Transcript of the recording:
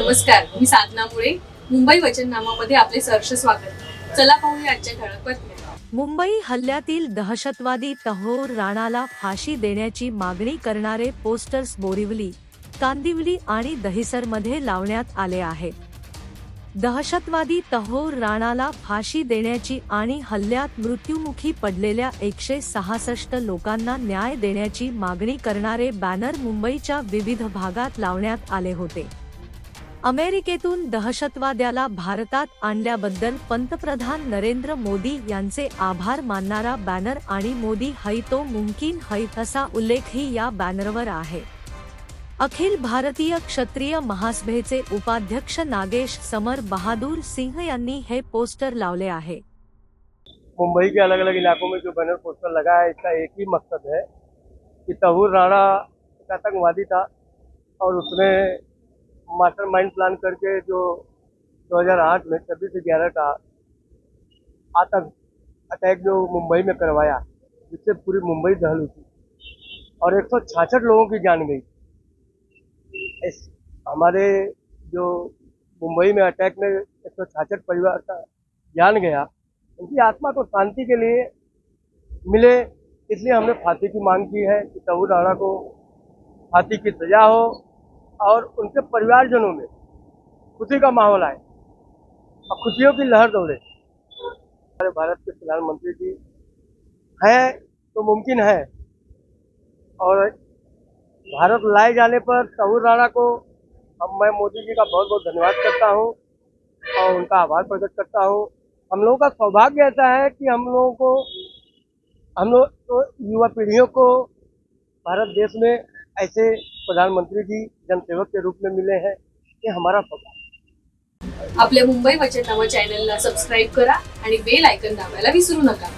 नमस्कार मी साधना मुळे. मुंबई वचननामामध्ये आपले सहर्ष स्वागत. चला पाहूया आजच्या ठळक बातम्या. मुंबई हल्ल्यातील दहशतवादी तहोर राणाला फाशी देण्याची मागणी करणारे पोस्टर्स बोरिवली कांदिवली आणि दहिसरमध्ये लावण्यात आले आहे. दहशतवादी तहोर राणाला फाशी देण्याची आणि हल्ल्यात मृत्युमुखी पडलेल्या एकशे सहासष्ट लोकांना न्याय देण्याची मागणी करणारे बॅनर मुंबईच्या विविध भागात लावण्यात आले होते. अमेरिकेतून दहशतवाद्याला भारतात आणल्याबद्दल पंतप्रधान नरेंद्र मोदी यांचे आभार मानणारा बॅनर आणि मोदी है तो मुमकिन है असा उल्लेखही या बॅनरवर आहे. अखिल भारतीय क्षत्रिय महासभेचे उपाध्यक्ष नागेश समर बहादूर सिंह यांनी हे पोस्टर लावले आहे. मुंबई के अलग अलग इलाकों में जो बैनर पोस्टर लगा है इसका एक ही मकसद है कि तहूर राणा एक आतंकवादी था और उसने मास्टर माइंड प्लान करके जो 2008 में, छब्बीस ग्यारह का आतंक अटैक जो मुंबई में करवाया, जिससे पूरी मुंबई दहल उठी। और एक लोगों की जान गई। इस हमारे जो मुंबई में अटैक में एक परिवार का जान गया, उनकी आत्मा को शांति के लिए मिले, इसलिए हमने फांसी की मांग की है कि तबू राणा को फांसी की सजा हो। और उनके परिवारजनों में खुशी का माहौल आए और खुशियों की लहर दौड़े। हमारे भारत के प्रधानमंत्री जी हैं तो मुमकिन है। और भारत लाए जाने पर तहूर राणा को हम, मैं मोदी जी का बहुत बहुत धन्यवाद करता हूँ और उनका आभार प्रकट करता हूँ। हम लोगों का सौभाग्य ऐसा है कि हम लोगों को, हम लोग तो युवा पीढ़ियों को भारत देश में ऐसे प्रधानमंत्री जी जनसेवक के रूप में मिले हैं ये हमारा पगार आपल्या मुंबई वचननामा चॅनलला सबस्क्राईब करा आणि बेल आयकन दाबायला विसरू नका.